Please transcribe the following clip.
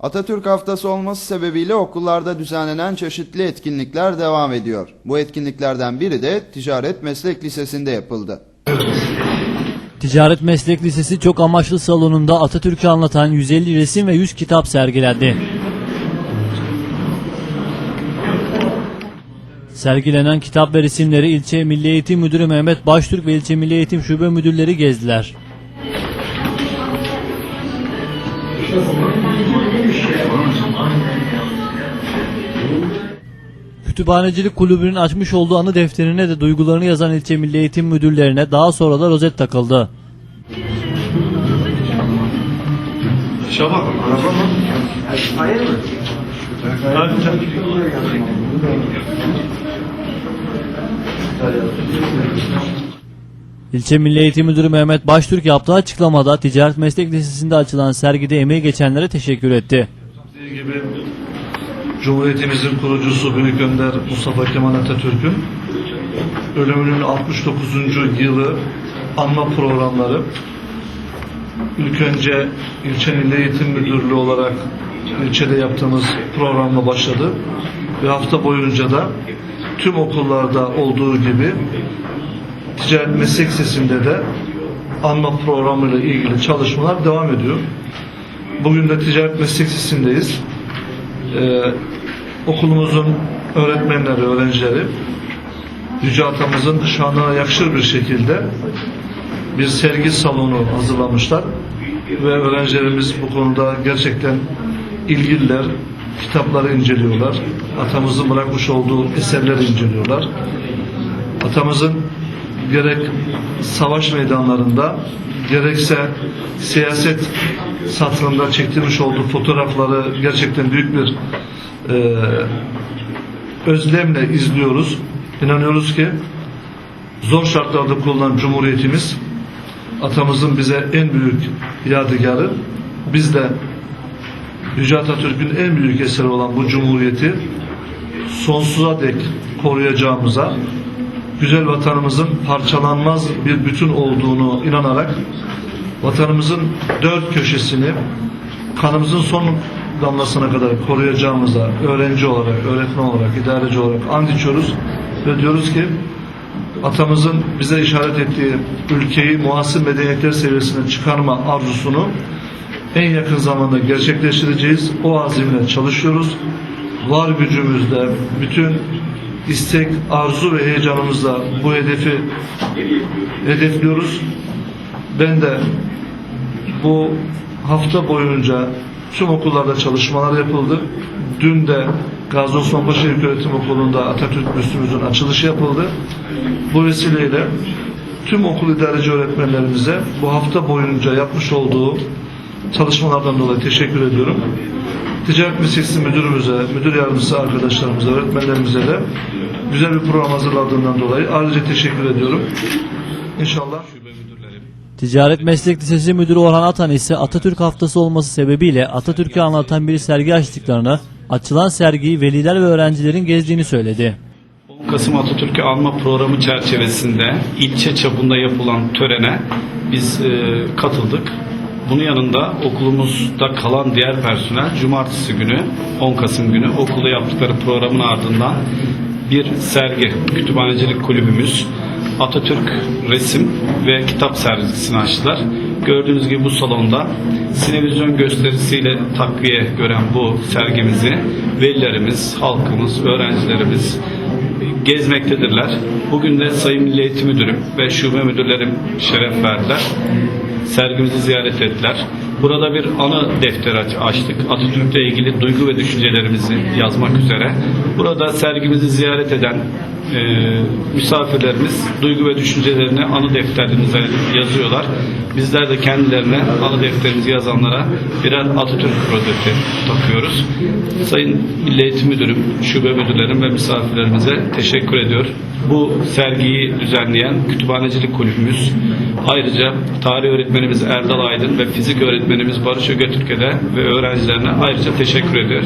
Atatürk Haftası olması sebebiyle okullarda düzenlenen çeşitli etkinlikler devam ediyor. Bu etkinliklerden biri de Ticaret Meslek Lisesi'nde yapıldı. Ticaret Meslek Lisesi çok amaçlı salonunda Atatürk'ü anlatan 150 resim ve 100 kitap sergilendi. Sergilenen kitap ve resimleri ilçe Milli Eğitim Müdürü Mehmet Baştürk ve ilçe Milli Eğitim Şube Müdürleri gezdiler. Kütüphanecilik Kulübü'nün açmış olduğu anı defterine de duygularını yazan ilçe Milli Eğitim Müdürlerine daha sonra da rozet takıldı. Şabak. Araba mı? Hayır mı? İlçe Milli Eğitim Müdürü Mehmet Baştürk yaptığı açıklamada Ticaret Meslek Lisesi'nde açılan sergide emeği geçenlere teşekkür etti. Gibi Cumhuriyetimizin kurucusu Büyük Önder Mustafa Kemal Atatürk'ün ölümünün 69. yılı anma programları ilk önce ilçe Milli Eğitim Müdürlüğü olarak ilçede yaptığımız programla başladı ve hafta boyunca da tüm okullarda olduğu gibi Ticaret Meslek Lisesi'nde de anma programıyla ilgili çalışmalar devam ediyor. Bugün de Ticaret Meslek Lisesi'ndeyiz. Ee, okulumuzun öğretmenleri, öğrencileri Yüce Atamızın şanına yakışır bir şekilde bir sergi salonu hazırlamışlar ve öğrencilerimiz bu konuda gerçekten ilgililer, kitapları inceliyorlar, atamızın bırakmış olduğu eserleri inceliyorlar. Atamızın gerek savaş meydanlarında gerekse siyaset satırında çektirmiş olduğu fotoğrafları gerçekten büyük bir e, özlemle izliyoruz. İnanıyoruz ki zor şartlarda kurulan Cumhuriyetimiz atamızın bize en büyük yadigarı. Biz de Yüce Atatürk'ün en büyük eseri olan bu Cumhuriyeti sonsuza dek koruyacağımıza güzel vatanımızın parçalanmaz bir bütün olduğunu inanarak vatanımızın dört köşesini kanımızın son damlasına kadar koruyacağımıza öğrenci olarak, öğretmen olarak, idareci olarak and içiyoruz ve diyoruz ki atamızın bize işaret ettiği ülkeyi muasır medeniyetler seviyesine çıkarma arzusunu en yakın zamanda gerçekleştireceğiz. O azimle çalışıyoruz. Var gücümüzle, bütün istek, arzu ve heyecanımızla bu hedefi hedefliyoruz. Ben de bu hafta boyunca tüm okullarda çalışmalar yapıldı. Dün de Gazi Osman Paşa Okulu'nda Atatürk Büstümüzün açılışı yapıldı. Bu vesileyle tüm okul idareci öğretmenlerimize bu hafta boyunca yapmış olduğu çalışmalardan dolayı teşekkür ediyorum. Ticaret Meslekçisi Müdürümüze, müdür yardımcısı arkadaşlarımıza, öğretmenlerimize de güzel bir program hazırladığından dolayı ayrıca teşekkür ediyorum. İnşallah Ticaret Meslek Lisesi Müdürü Orhan Atan ise Atatürk Haftası olması sebebiyle Atatürk'ü anlatan bir sergi açtıklarını, açılan sergiyi veliler ve öğrencilerin gezdiğini söyledi. 10 Kasım Atatürk'ü anma programı çerçevesinde ilçe çapında yapılan törene biz e, katıldık. Bunun yanında okulumuzda kalan diğer personel cumartesi günü 10 Kasım günü okulda yaptıkları programın ardından bir sergi, kütüphanecilik kulübümüz Atatürk resim ve kitap sergisini açtılar. Gördüğünüz gibi bu salonda sinevizyon gösterisiyle takviye gören bu sergimizi velilerimiz, halkımız, öğrencilerimiz gezmektedirler. Bugün de Sayın Milli Eğitim Müdürüm ve şube müdürlerim şeref verdiler. Sergimizi ziyaret ettiler. Burada bir anı defteri aç- açtık. Atatürk'le ilgili duygu ve düşüncelerimizi yazmak üzere. Burada sergimizi ziyaret eden e, misafirlerimiz duygu ve düşüncelerini anı defterimize yazıyorlar. Bizler de kendilerine anı defterimizi yazanlara birer Atatürk rozeti takıyoruz. Sayın Milli Eğitim Müdürüm, şube müdürlerim ve misafirlerimize teşekkür ediyor. Bu sergiyi düzenleyen Kütüphanecilik Kulübümüz, ayrıca tarih öğretmenimiz Erdal Aydın ve fizik öğretmenimiz Barış Ögötürk'e de ve öğrencilerine ayrıca teşekkür ediyor.